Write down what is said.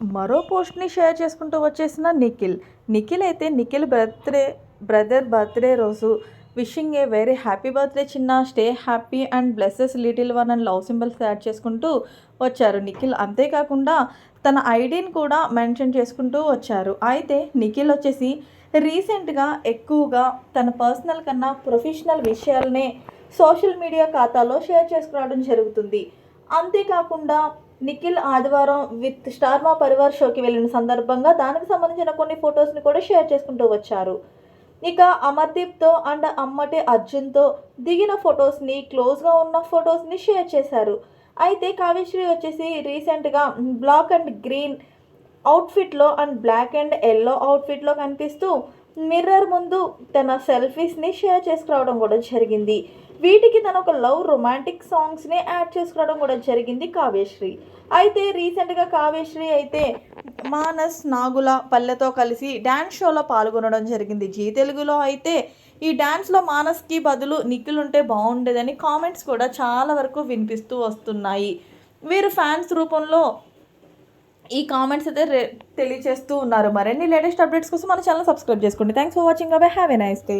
మరో పోస్ట్ని షేర్ చేసుకుంటూ వచ్చేసిన నిఖిల్. నిఖిల్ అయితే నిఖిల్ బర్త్డే బ్రదర్ బర్త్డే రోజు wishing a very happy birthday చిన్న stay happy and blesses little one and love symbols add చేసుకుంటూ వచ్చారు నిఖిల్. అంతేకాకుండా తన ఐడిని కూడా మెన్షన్ చేసుకుంటూ వచ్చారు. అయితే నిఖిల్ వచ్చేసి రీసెంట్గా ఎక్కువగా తన పర్సనల్ కన్నా ప్రొఫెషనల్ విషయాలనే సోషల్ మీడియా ఖాతాలో షేర్ చేసుకురావడం జరుగుతుంది. అంతేకాకుండా నిఖిల్ ఆదివారం విత్ స్టార్ మా పరివార్ షోకి వెళ్ళిన సందర్భంగా దానికి సంబంధించిన కొన్ని ఫొటోస్ని కూడా షేర్ చేసుకుంటూ వచ్చారు. ఇక అమర్దీప్తో అండ్ అమ్మటి అర్జున్తో దిగిన ఫొటోస్ని క్లోజ్గా ఉన్న ఫొటోస్ని షేర్ చేశారు. అయితే కావ్యశ్రీ వచ్చేసి రీసెంట్గా బ్లాక్ అండ్ గ్రీన్ అవుట్ఫిట్లో అండ్ బ్లాక్ అండ్ ఎల్లో అవుట్ఫిట్లో కనిపిస్తూ మిర్రర్ ముందు తన సెల్ఫీస్ని షేర్ చేసుకురావడం కూడా జరిగింది. వీటికి తన ఒక లవ్ రొమాంటిక్ సాంగ్స్ని యాడ్ చేసుకోవడం కూడా జరిగింది కావ్యశ్రీ. అయితే రీసెంట్గా కావ్యశ్రీ అయితే మానస్ నాగుల పల్లెతో కలిసి డ్యాన్స్ షోలో పాల్గొనడం జరిగింది. జీ తెలుగులో అయితే ఈ డ్యాన్స్లో మానస్కి బదులు నిఖిల్ ఉంటే బాగుండేదని కామెంట్స్ కూడా చాలా వరకు వినిపిస్తూ వస్తున్నాయి. వీరు ఫ్యాన్స్ రూపంలో ఈ కామెంట్స్ అయితే రే తెలియజేస్తూ ఉన్నారు. మరిన్ని లేటెస్ట్ అప్డేట్స్ కోసం మన ఛానల్ సబ్స్క్రైబ్ చేసుకోండి. Thanks for watching. అబై have a nice day.